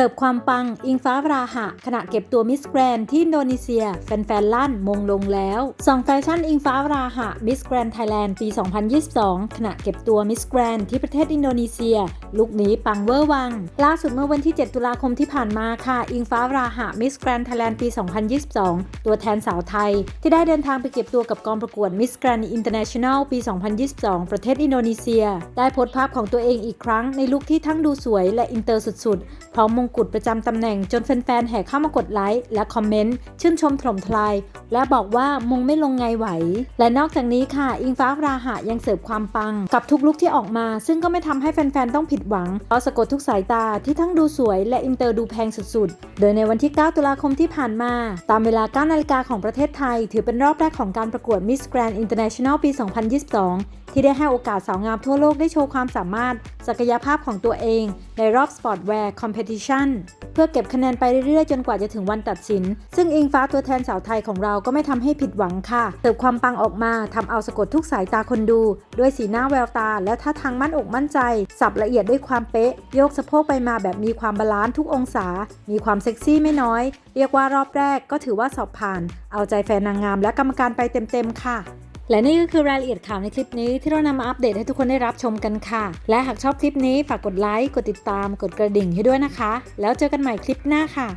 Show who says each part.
Speaker 1: สิร์ฟความปัง อิงฟ้าราหะ ขณะเก็บตัวมิสแกรนที่อินโดนีเซีย แฟนๆ ลั่นมงลงแล้วสองแฟชั่นอิงฟ้าราหะมิสแกรนไทยแลนด์ปี 2022 ขณะเก็บตัวมิสแกรนที่ประเทศอินโดนีเซีย ลุคนี้ปังเวอร์วัง ล่าสุดเมื่อวันที่ 7 ตุลาคมที่ผ่านมาค่ะ อิงฟ้าราหะมิสแกรนไทยแลนด์ปี 2022 ตัวแทนสาวไทย ที่ได้เดินทางไปเก็บตัวกับกองประกวดมิสแกรนด์อินเตอร์เนชั่นแนลปี 2022 ประเทศอินโดนีเซีย ได้โพสต์ภาพของตัวเองอีกครั้งในลุคที่ทั้งดูสวยและอินเตอร์สุดๆ พร้อมมงกุฎประจำตำแหน่งจนแฟนๆแห่เข้ามากดไลค์และคอมเมนต์ชื่นชมถล่มทลาย และบอกว่ามงไม่ลงไงไหว และนอกจากนี้ค่ะ อิงฟ้าราหะยังเสิร์ฟความปัง กับทุกลุคที่ออกมา ซึ่งก็ไม่ทำให้แฟนๆต้องผิดหวังเพราะสะกดทุกสายตาที่ทั้งดูสวยและอินเตอร์ดูแพงสุดๆ โดยในวันที่ 9 ตุลาคมที่ผ่านมา ตามเวลา 9 นาฬิกาของประเทศไทย ถือเป็นรอบแรกของการประกวด Miss Grand International ปี 2022ที่ได้ให้โอกาสสาวงามทั่วโลกได้โชว์ความสามารถ ศักยภาพของตัวเอง ในรอบ Sport Wear Competition เพื่อเก็บคะแนนไปเรื่อยๆ จนกว่าจะถึงวันตัดสิน ซึ่งอิงฟ้าตัวแทนสาวไทยของเราก็ไม่ทำให้ผิดหวังค่ะ เติบความปังออกมาทำเอาสะกดทุกสายตาคนดู ด้วยสีหน้าแววตา และท่าทางมั่นอกมั่นใจ สับละเอียดด้วยความเป๊ะ โยกสะโพกไปมาแบบมีความบาลานซ์ทุกองศา มีความเซ็กซี่ไม่น้อย เรียกว่ารอบแรกก็ถือว่าสอบผ่าน เอาใจแฟนนางงามและกรรมการไปเต็มๆค่ะ และนี่ก็คือรายละเอียดข่าวในคลิปนี้ที่เรานำมาอัปเดตให้ทุกคนได้รับชมกันค่ะ และหากชอบคลิปนี้ฝากกดไลค์ กดติดตาม กดกระดิ่งให้ด้วยนะคะ แล้วเจอกันใหม่คลิปหน้าค่ะ